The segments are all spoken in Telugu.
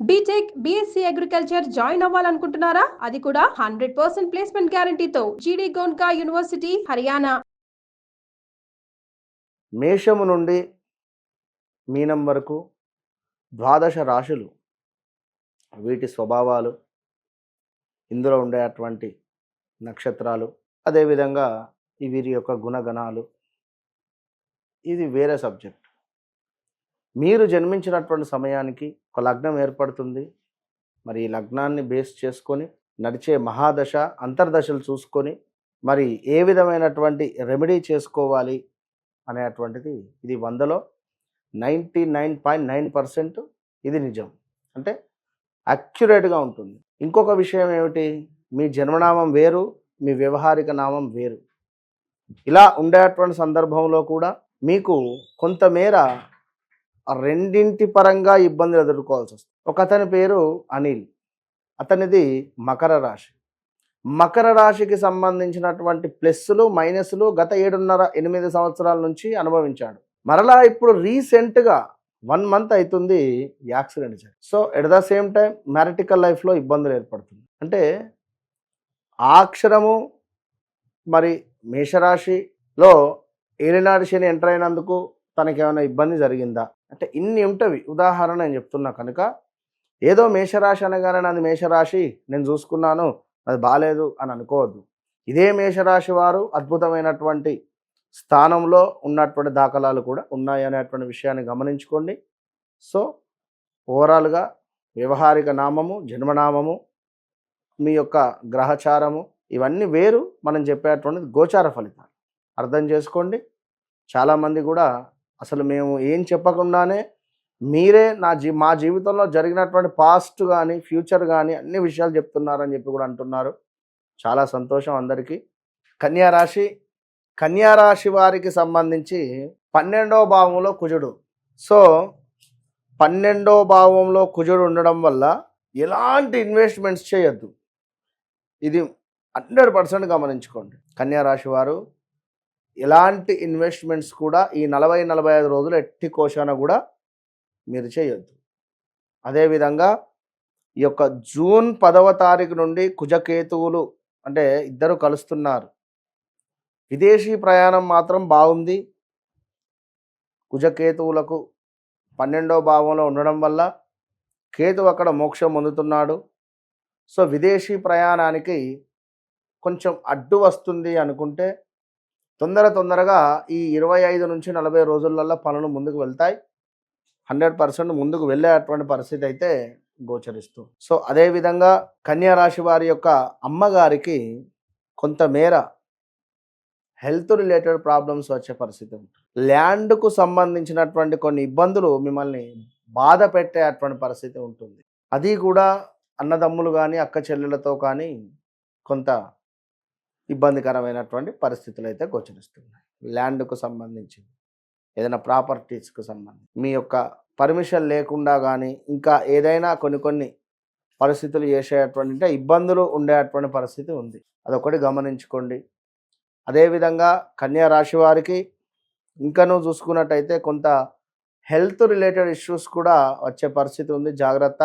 B Tech B Sc agriculture join అవ్వాలనుకుంటున్నారా? అది కూడా హండ్రెడ్ పర్సెంట్ ప్లేస్మెంట్ గ్యారంటీతో జీడీ గోన్కా యూనివర్సిటీ హర్యానా మేషము నుండి మీనం వరకు ద్వాదశ రాశులు. వీటి స్వభావాలు ఇందులో ఉండేటువంటి నక్షత్రాలు అదేవిధంగా వీరి యొక్క గుణగణాలు. ఇది వేరే సబ్జెక్ట్ మీరు జన్మించినటువంటి సమయానికి ఒక లగ్నం ఏర్పడుతుంది. మరి ఈ లగ్నాన్ని బేస్ చేసుకొని నడిచే మహాదశ అంతర్దశలు చూసుకొని మరి ఏ విధమైనటువంటి రెమెడీ చేసుకోవాలి అనేటువంటిది ఇది వందలో ninety nine point nine percent ఇది నిజం. అంటే అక్యురేట్గా ఉంటుంది. ఇంకొక విషయం ఏమిటి? మీ జన్మనామం వేరు మీ వ్యవహారిక నామం వేరు. ఇలా ఉండేటువంటి సందర్భంలో కూడా మీకు కొంతమేర రెండింటి పరంగా ఇబ్బందులు ఎదుర్కోవాల్సి వస్తుంది. ఒక అతని పేరు అనిల్ అతనిది మకర రాశి. మకర రాశికి సంబంధించినటువంటి ప్లస్సులు మైనస్లు గత ఏడున్నర ఎనిమిది సంవత్సరాల నుంచి అనుభవించాడు. మరలా ఇప్పుడు రీసెంట్గా వన్ మంత్ అవుతుంది యాక్సిడెంట్ జరిగింది. So at the same time మ్యారిటికల్ లైఫ్లో ఇబ్బందులు ఏర్పడుతుంది అంటే ఆ అక్షరము మరి మేషరాశిలో ఏలినాడు శని ఎంటర్ అయినందుకు తనకి ఏమైనా ఇబ్బంది జరిగిందా? అంటే ఇన్ని ఉంటవి. ఉదాహరణ నేను చెప్తున్నా కనుక ఏదో మేషరాశి అనగానే నాది మేషరాశి నేను చూసుకున్నాను అది బాగాలేదు అని అనుకోవద్దు. ఇదే మేషరాశి వారు అద్భుతమైనటువంటి స్థానంలో ఉన్నటువంటి దాఖలాలు కూడా ఉన్నాయి అనేటువంటి విషయాన్ని గమనించుకోండి. సో ఓవరాల్గా వ్యవహారిక నామము జన్మనామము మీ యొక్క గ్రహచారము ఇవన్నీ వేరు మనం చెప్పేటువంటి గోచార ఫలితాలు. అర్థం చేసుకోండి. చాలామంది కూడా అసలు మేము ఏం చెప్పకుండానే మీరే నా జీ మా జీవితంలో జరిగినటువంటి పాస్ట్ కానీ ఫ్యూచర్ కానీ అన్ని విషయాలు చెప్తున్నారని చెప్పి కూడా అంటున్నారు. చాలా సంతోషం అందరికీ. కన్యా రాశి కన్యా రాశి వారికి సంబంధించి పన్నెండవ భావంలో కుజుడు. సో పన్నెండో భావంలో కుజుడు ఉండడం వల్ల ఎలాంటి ఇన్వెస్ట్మెంట్స్ చేయొద్దు. ఇది హండ్రెడ్ పర్సెంట్ గమనించుకోండి. కన్యా రాశి వారు ఎలాంటి ఇన్వెస్ట్మెంట్స్ కూడా ఈ నలభై నలభై ఐదు రోజులు ఎట్టి కోశాన కూడా మీరు చేయొద్దు. అదేవిధంగా ఈ యొక్క జూన్ పదవ తారీఖు నుండి కుజకేతువులు అంటే ఇద్దరు కలుస్తున్నారు. విదేశీ ప్రయాణం మాత్రం బాగుంది. కుజకేతువులకు పన్నెండో భావంలో ఉండడం వల్ల కేతు అక్కడ మోక్షం పొందుతున్నాడు. సో విదేశీ ప్రయాణానికి కొంచెం అడ్డు వస్తుంది అనుకుంటే తొందర తొందరగా ఈ ఇరవై ఐదు నుంచి నలభై రోజులలో పనులు ముందుకు వెళ్తాయి. హండ్రెడ్ పర్సెంట్ ముందుకు వెళ్ళేటువంటి పరిస్థితి అయితే గోచరిస్తూ. సో అదేవిధంగా కన్యా రాశి వారి యొక్క అమ్మగారికి కొంతమేర హెల్త్ రిలేటెడ్ ప్రాబ్లమ్స్ వచ్చే పరిస్థితి ఉంటుంది ల్యాండ్కు సంబంధించినటువంటి కొన్ని ఇబ్బందులు మిమ్మల్ని బాధ పెట్టేటువంటి పరిస్థితి ఉంటుంది. అది కూడా అన్నదమ్ములు కానీ అక్క చెల్లెలతో కానీ కొంత ఇబ్బందికరమైనటువంటి పరిస్థితులు అయితే గోచరిస్తున్నాయి. ల్యాండ్కు సంబంధించింది ఏదైనా ప్రాపర్టీస్కు సంబంధించి మీ యొక్క పర్మిషన్ లేకుండా కానీ ఇంకా ఏదైనా కొన్ని కొన్ని పరిస్థితులు చేసేటువంటి అంటే ఇబ్బందులు ఉండేటువంటి పరిస్థితి ఉంది. అదొకటి గమనించుకోండి. అదేవిధంగా కన్యా రాశి వారికి ఇంకనూ చూసుకున్నట్టయితే కొంత హెల్త్ రిలేటెడ్ ఇష్యూస్ కూడా వచ్చే పరిస్థితి ఉంది. జాగ్రత్త.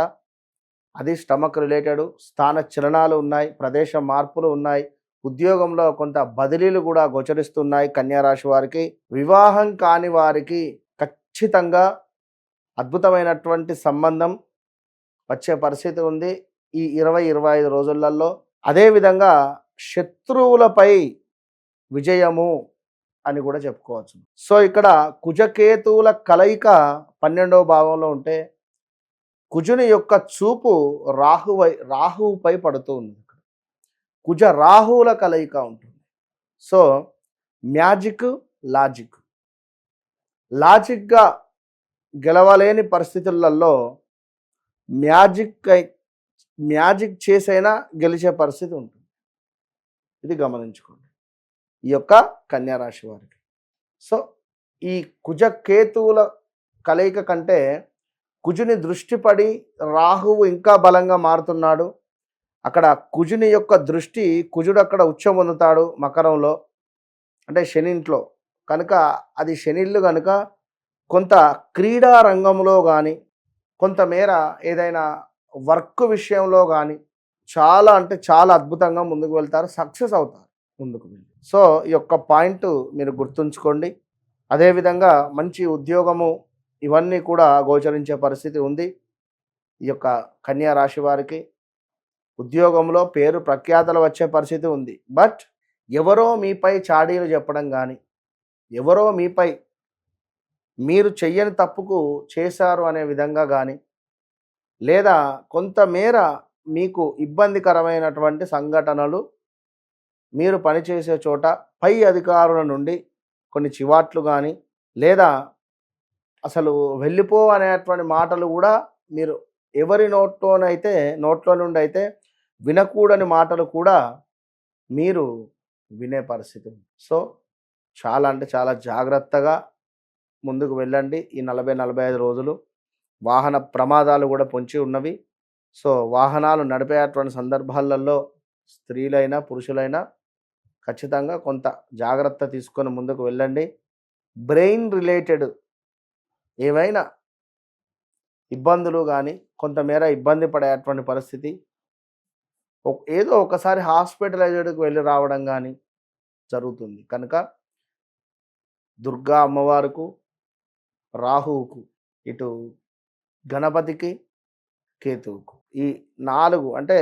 అది స్టమక్ రిలేటెడ్ స్థాన చలనాలు ఉన్నాయి ప్రదేశ మార్పులు ఉన్నాయి. ఉద్యోగంలో కొంత బదిలీలు కూడా గోచరిస్తున్నాయి కన్యారాశి వారికి. వివాహం కాని వారికి ఖచ్చితంగా అద్భుతమైనటువంటి సంబంధం వచ్చే పరిస్థితి ఉంది ఈ ఇరవై ఇరవై ఐదు రోజులలో. అదేవిధంగా శత్రువులపై విజయము అని కూడా చెప్పుకోవచ్చు. సో ఇక్కడ కుజకేతువుల కలయిక పన్నెండవ భావంలో ఉంటే కుజుని యొక్క చూపు రాహువై రాహువుపై పడుతూ ఉంది. కుజ రాహువుల కలయిక ఉంటుంది. So magic logic. లాజిక్గా గెలవలేని పరిస్థితులలో మ్యాజిక్ మ్యాజిక్ చేసైనా గెలిచే పరిస్థితి ఉంటుంది. ఇది గమనించుకోండి. ఈ యొక్క కన్యారాశి వారికి. సో ఈ కుజ కేతువుల కలయిక కంటే కుజుని దృష్టి పడి రాహువు ఇంకా బలంగా మారుతున్నాడు. అక్కడ కుజుని యొక్క దృష్టి కుజుడు అక్కడ ఉచ్చం పొందుతాడు మకరంలో అంటే శనింట్లో. కనుక అది శనిళ్ళు కనుక కొంత క్రీడా రంగంలో కానీ కొంతమేర ఏదైనా వర్క్ విషయంలో కానీ చాలా అంటే చాలా అద్భుతంగా ముందుకు వెళ్తారు సక్సెస్ అవుతారు ముందుకు వెళ్ళి. సో ఈ యొక్క పాయింట్ మీరు గుర్తుంచుకోండి. అదేవిధంగా మంచి ఉద్యోగము ఇవన్నీ కూడా గోచరించే పరిస్థితి ఉంది. ఈ యొక్క కన్యా రాశి వారికి ఉద్యోగంలో పేరు ప్రఖ్యాతలు వచ్చే పరిస్థితి ఉంది. బట్ ఎవరో మీపై చాడీలు చెప్పడం కానీ ఎవరో మీపై మీరు చెయ్యని తప్పుకు చేశారు అనే విధంగా కానీ లేదా కొంతమేర మీకు ఇబ్బందికరమైనటువంటి సంఘటనలు మీరు పనిచేసే చోట పై అధికారుల నుండి కొన్ని చివాట్లు కానీ లేదా అసలు వెళ్ళిపో అనేటువంటి మాటలు కూడా మీరు ఎవరి నోట్లోనైతే నోట్లో నుండి అయితే వినకూడని మాటలు కూడా మీరు వినే పరిస్థితి సో చాలా అంటే చాలా జాగ్రత్తగా ముందుకు వెళ్ళండి. ఈ నలభై నలభై ఐదు రోజులు వాహన ప్రమాదాలు కూడా పొంచి ఉన్నవి. సో వాహనాలు నడిపేటువంటి సందర్భాలలో స్త్రీలైనా పురుషులైనా ఖచ్చితంగా కొంత జాగ్రత్త తీసుకొని ముందుకు వెళ్ళండి. బ్రెయిన్ రిలేటెడ్ ఏవైనా ఇబ్బందులు కానీ కొంతమేర ఇబ్బంది పడేటువంటి పరిస్థితి ఏదో ఒకసారి హాస్పిటలైజ్డ్కి వెళ్ళి రావడం కానీ జరుగుతుంది. కనుక దుర్గా అమ్మవారుకు రాహువుకు ఇటు గణపతికి కేతువుకు ఈ నాలుగు అంటే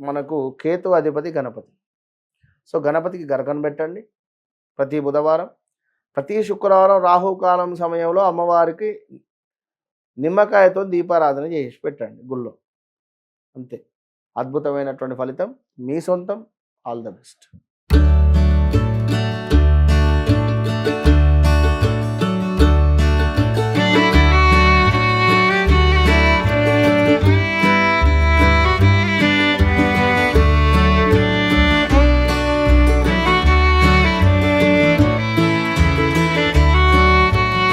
మనకు కేతు అధిపతి గణపతి. సో గణపతికి గరకను పెట్టండి ప్రతి బుధవారం. ప్రతి శుక్రవారం రాహుకాలం సమయంలో అమ్మవారికి నిమ్మకాయతో దీపారాధన చేసి పెట్టండి గుళ్ళో. అంతే. అద్భుతమైనటువంటి ఫలితం మీ సొంతం. All the best.